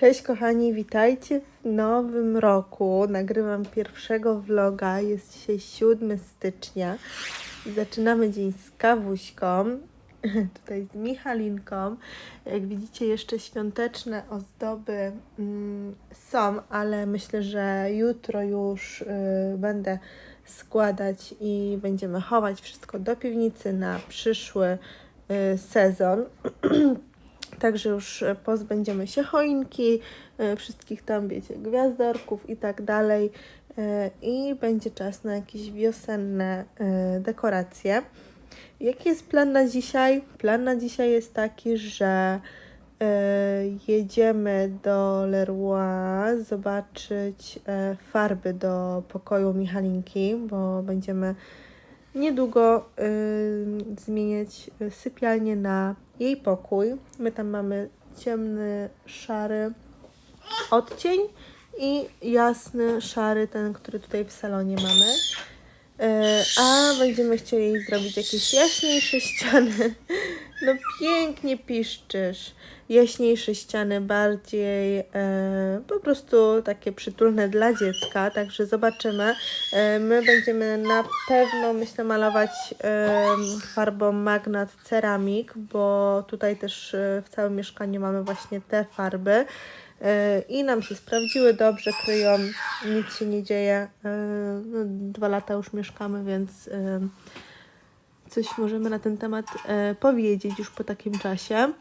Cześć kochani, witajcie w nowym roku. Nagrywam pierwszego vloga, jest dzisiaj 7 stycznia. Zaczynamy dzień z kawuśką, tutaj z Michalinką. Jak widzicie jeszcze świąteczne ozdoby mm, są, ale myślę, że jutro już y, będę składać i będziemy chować wszystko do piwnicy na przyszły y, sezon. Także już e, pozbędziemy się choinki, e, wszystkich tam, wiecie, gwiazdorków i tak dalej. E, I będzie czas na jakieś wiosenne dekoracje. Jaki jest plan na dzisiaj? Plan na dzisiaj jest taki, że jedziemy do Leroy zobaczyć farby do pokoju Michalinki, bo będziemy niedługo zmieniać sypialnię na jej pokój. My tam mamy ciemny, szary odcień i jasny, szary, ten, który tutaj w salonie mamy. Y, a będziemy chcieli zrobić jakieś jaśniejsze ściany. No pięknie piszczysz. Jaśniejsze ściany, bardziej e, po prostu takie przytulne dla dziecka, także zobaczymy. E, my będziemy na pewno, myślę, malować e, farbą Magnat Ceramic, bo tutaj też e, w całym mieszkaniu mamy właśnie te farby. E, I nam się sprawdziły dobrze, kryją, nic się nie dzieje. E, no, dwa lata już mieszkamy, więc coś możemy na ten temat e, powiedzieć już po takim czasie.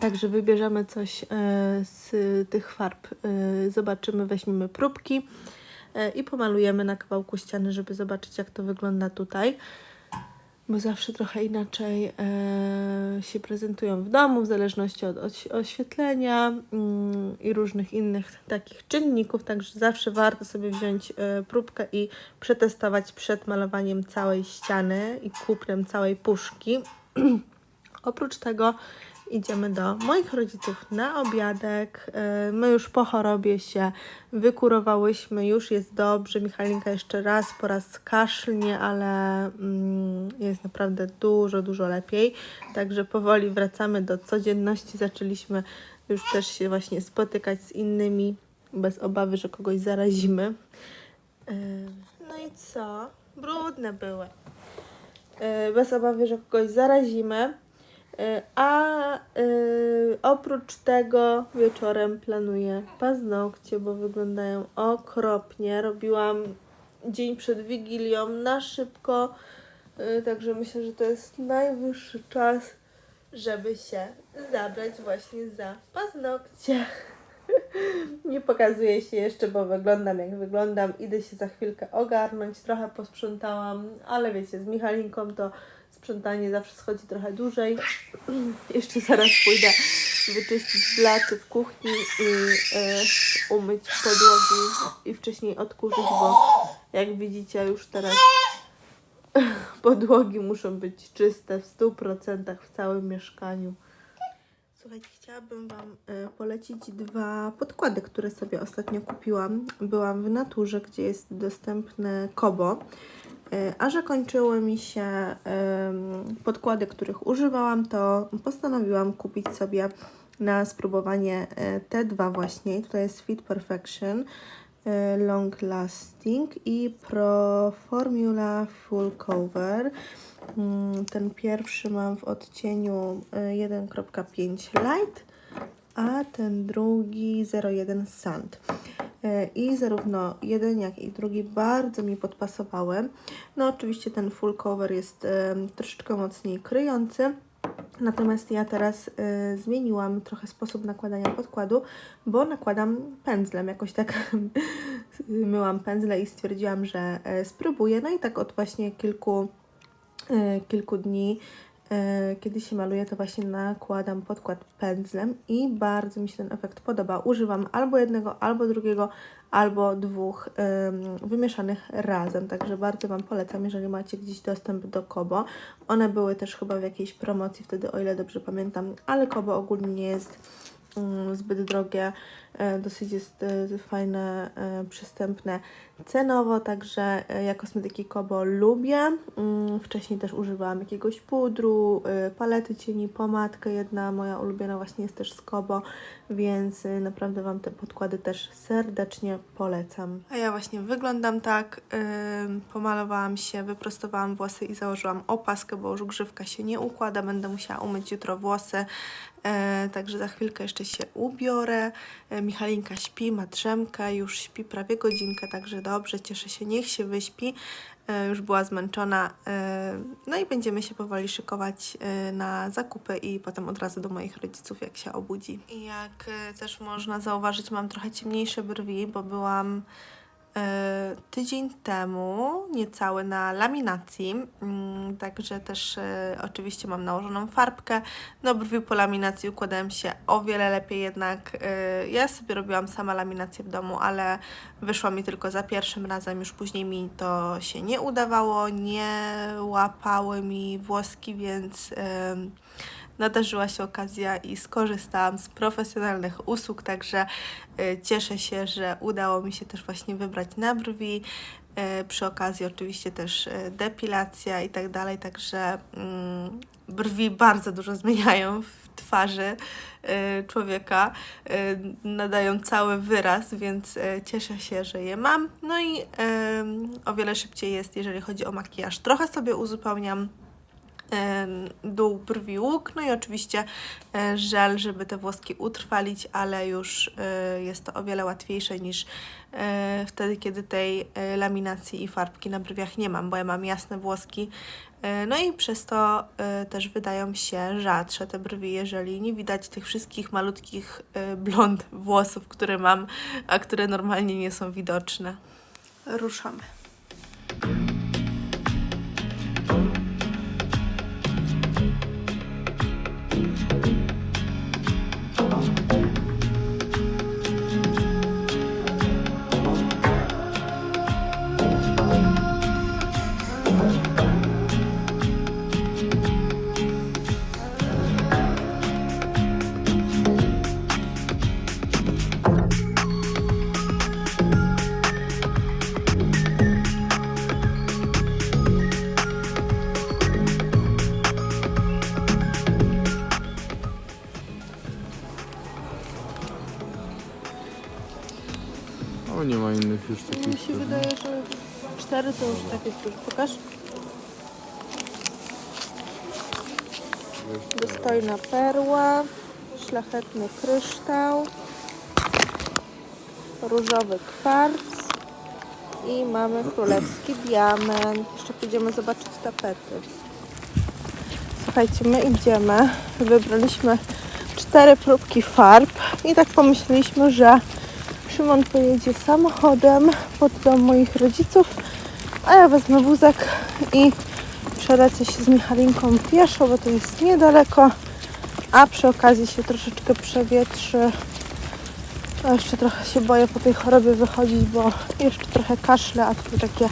Także wybierzemy coś e, z tych farb. E, zobaczymy, weźmiemy próbki e, i pomalujemy na kawałku ściany, żeby zobaczyć, jak to wygląda tutaj. Bo zawsze trochę inaczej e, się prezentują w domu, w zależności od oś- oświetlenia mm, i różnych innych takich czynników. Także zawsze warto sobie wziąć e, próbkę i przetestować przed malowaniem całej ściany i kupnem całej puszki. Oprócz tego idziemy do moich rodziców na obiadek. E, My już po chorobie się wykurowałyśmy, już jest dobrze. Michalinka jeszcze raz po raz kaszlnie, ale mm, jest naprawdę dużo, dużo lepiej. Także powoli wracamy do codzienności. Zaczęliśmy już też się właśnie spotykać z innymi, bez obawy, że kogoś zarazimy. E, No i co? Brudne były. E, Bez obawy, że kogoś zarazimy. A e, oprócz tego wieczorem planuję paznokcie, bo wyglądają okropnie. Robiłam dzień przed Wigilią na szybko, e, także myślę, że to jest najwyższy czas, żeby się zabrać właśnie za paznokcie. Nie pokazuję się jeszcze, bo wyglądam jak wyglądam. Idę się za chwilkę ogarnąć. Trochę posprzątałam, ale wiecie, z Michalinką to sprzątanie zawsze schodzi trochę dłużej. Jeszcze zaraz pójdę wyczyścić blaty w kuchni i e, umyć podłogi i wcześniej odkurzyć, bo jak widzicie już teraz podłogi muszą być czyste w 100% w całym mieszkaniu. Słuchajcie, chciałabym Wam e, polecić dwa podkłady, które sobie ostatnio kupiłam. Byłam w naturze, gdzie jest dostępne Kobo. E, A że kończyły mi się podkłady, których używałam, to postanowiłam kupić sobie na spróbowanie e, te dwa właśnie. Tutaj jest Fit Perfection Long Lasting i Pro Formula Full Cover. Mm, Ten pierwszy mam w odcieniu e, 1.5 Light, a ten drugi 01 Sand. E, I zarówno jeden, jak i drugi bardzo mi podpasowały. No oczywiście ten full cover jest e, troszeczkę mocniej kryjący. Natomiast ja teraz e, zmieniłam trochę sposób nakładania podkładu, bo nakładam pędzlem. Jakoś tak myłam pędzle i stwierdziłam, że e, spróbuję. No i tak od właśnie kilku kilku dni, e, kiedy się maluję, to właśnie nakładam podkład pędzlem i bardzo mi się ten efekt podoba. Używam albo jednego, albo drugiego, albo dwóch em, wymieszanych razem, także bardzo Wam polecam, jeżeli macie gdzieś dostęp do Kobo. One były też chyba w jakiejś promocji wtedy, o ile dobrze pamiętam, ale Kobo ogólnie nie jest mm, zbyt drogie. E, Dosyć jest e, fajne, e, przystępne cenowo, także ja kosmetyki Kobo lubię. Mm, Wcześniej też używałam jakiegoś pudru, palety cieni, pomadkę. Jedna moja ulubiona właśnie jest też z Kobo, więc naprawdę Wam te podkłady też serdecznie polecam. A ja właśnie wyglądam tak. Pomalowałam się, wyprostowałam włosy i założyłam opaskę, bo już grzywka się nie układa. Będę musiała umyć jutro włosy. Także za chwilkę jeszcze się ubiorę. Michalinka śpi, ma drzemkę, już śpi prawie godzinkę, także dobrze, cieszę się, niech się wyśpi. E, już była zmęczona. E, no i będziemy się powoli szykować e, na zakupy i potem od razu do moich rodziców, jak się obudzi. I jak też można zauważyć, mam trochę ciemniejsze brwi, bo byłam tydzień temu, niecały na laminacji, mm, także też e, oczywiście mam nałożoną farbkę. No brwi po laminacji układałem się o wiele lepiej jednak. e, Ja sobie robiłam sama laminację w domu, ale wyszła mi tylko za pierwszym razem, już później mi to się nie udawało, nie łapały mi włoski, więc... em, nadarzyła się okazja i skorzystałam z profesjonalnych usług, także e, cieszę się, że udało mi się też właśnie wybrać na brwi. E, Przy okazji oczywiście też e, depilacja i tak dalej, także mm, brwi bardzo dużo zmieniają w twarzy człowieka, nadają cały wyraz, więc cieszę się, że je mam. No i o wiele szybciej jest, jeżeli chodzi o makijaż. Trochę sobie uzupełniam dół brwi łuk, no i oczywiście e, żel, żeby te włoski utrwalić, ale już e, jest to o wiele łatwiejsze niż e, wtedy, kiedy tej laminacji i farbki na brwiach nie mam, bo ja mam jasne włoski. No i przez to też wydają się rzadsze te brwi, jeżeli nie widać tych wszystkich malutkich blond włosów, które mam, a które normalnie nie są widoczne. Ruszamy. Już Mi takich. się wydaje, że cztery to już tak jest dużo. Pokaż. Dostojna perła, szlachetny kryształ, różowy kwarc i mamy królewski diament. Jeszcze pójdziemy zobaczyć tapety. Słuchajcie, my idziemy. Wybraliśmy cztery próbki farb i tak pomyśleliśmy, że Szymon pojedzie samochodem pod dom moich rodziców, a ja wezmę wózek i przelecę się z Michalinką pieszo, bo to jest niedaleko, a przy okazji się troszeczkę przewietrzy. A jeszcze trochę się boję po tej chorobie wychodzić, bo jeszcze trochę kaszle, a tu takie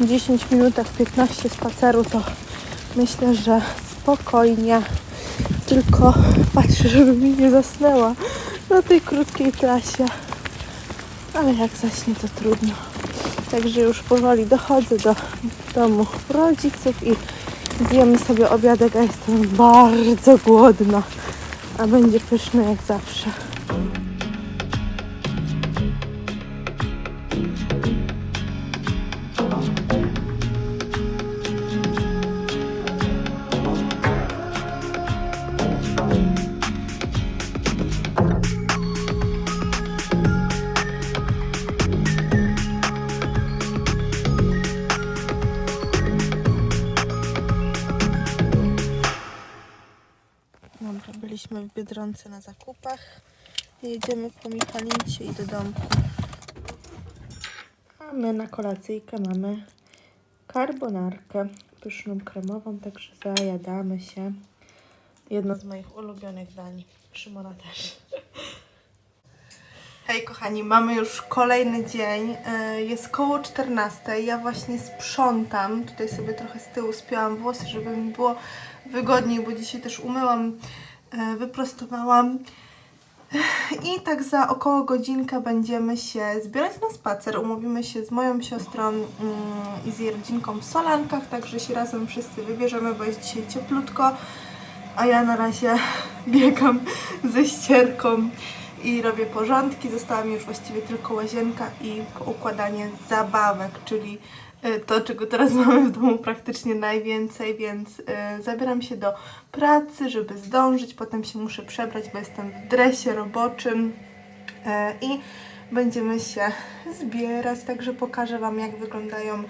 10 minutach, 15 spaceru, to myślę, że spokojnie. Tylko patrzę, żeby mi nie zasnęła na tej krótkiej trasie ale jak zaśnie to trudno. Także już powoli dochodzę do domu rodziców i zjemy sobie obiadek, a jestem bardzo głodna, a będzie pyszny jak zawsze. W Biedronce na zakupach. Jedziemy po Michalincie i do domku. A my na kolacyjkę mamy carbonarkę pyszną kremową, także zajadamy się. Jedno z moich ulubionych dań. Szymona też. Hej kochani, mamy już kolejny dzień. E, Jest koło 14. Ja właśnie sprzątam. Tutaj sobie trochę z tyłu spięłam włosy, żeby mi było wygodniej, bo dzisiaj też umyłam, wyprostowałam. I tak za około godzinkę będziemy się zbierać na spacer. Umówimy się z moją siostrą mm, i z jej rodzinką w Solankach, także się razem wszyscy wybierzemy, bo jest dzisiaj cieplutko. A ja na razie biegam ze ścierką i robię porządki. Została mi już właściwie tylko łazienka i układanie zabawek, czyli to, czego teraz mamy w domu praktycznie najwięcej, więc y, zabieram się do pracy, żeby zdążyć. Potem się muszę przebrać, bo jestem w dresie roboczym e, i będziemy się zbierać. Także pokażę Wam, jak wyglądają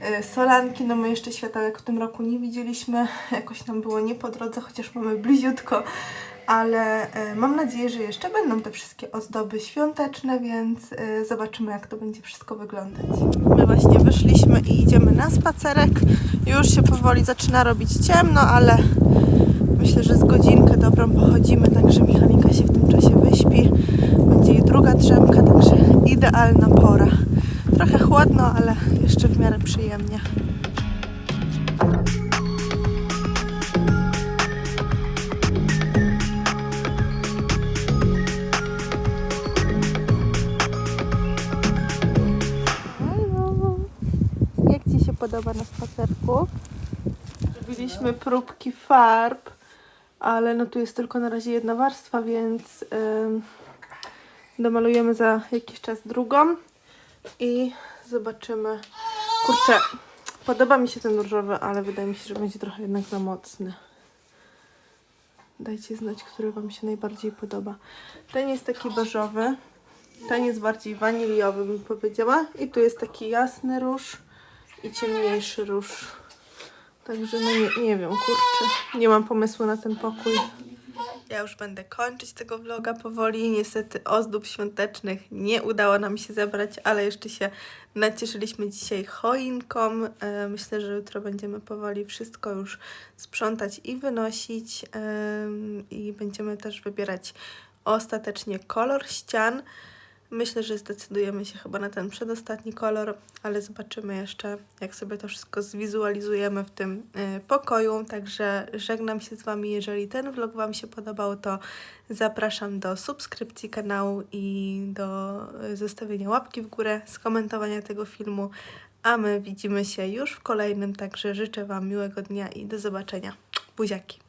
e, solanki. No my jeszcze światełek w tym roku nie widzieliśmy. Jakoś nam było nie po drodze, chociaż mamy bliziutko. Ale e, mam nadzieję, że jeszcze będą te wszystkie ozdoby świąteczne, więc e, zobaczymy, jak to będzie wszystko wyglądać. My właśnie wyszliśmy i idziemy na spacerek. Już się powoli zaczyna robić ciemno, ale myślę, że z godzinkę dobrą pochodzimy, także Michalinka się w tym czasie wyśpi. Będzie jej druga drzemka, także idealna pora. Trochę chłodno, ale jeszcze w miarę przyjemnie. Podoba na spacerku? Zrobiliśmy próbki farb, ale no tu jest tylko na razie jedna warstwa, więc ym, domalujemy za jakiś czas drugą i zobaczymy. Kurczę, podoba mi się ten różowy, ale wydaje mi się, że będzie trochę jednak za mocny. Dajcie znać, który Wam się najbardziej podoba. Ten jest taki beżowy, ten jest bardziej waniliowy, bym powiedziała. I tu jest taki jasny róż i ciemniejszy róż. Także no nie, nie wiem, kurczę. Nie mam pomysłu na ten pokój. Ja już będę kończyć tego vloga powoli. Niestety ozdób świątecznych nie udało nam się zebrać, ale jeszcze się nacieszyliśmy dzisiaj choinką. E, Myślę, że jutro będziemy powoli wszystko już sprzątać i wynosić. Em, I będziemy też wybierać ostatecznie kolor ścian. Myślę, że zdecydujemy się chyba na ten przedostatni kolor, ale zobaczymy jeszcze, jak sobie to wszystko zwizualizujemy w tym y, pokoju. Także żegnam się z Wami. Jeżeli ten vlog Wam się podobał, to zapraszam do subskrypcji kanału i do y, zostawienia łapki w górę, skomentowania tego filmu. A my widzimy się już w kolejnym, także życzę Wam miłego dnia i do zobaczenia. Buziaki!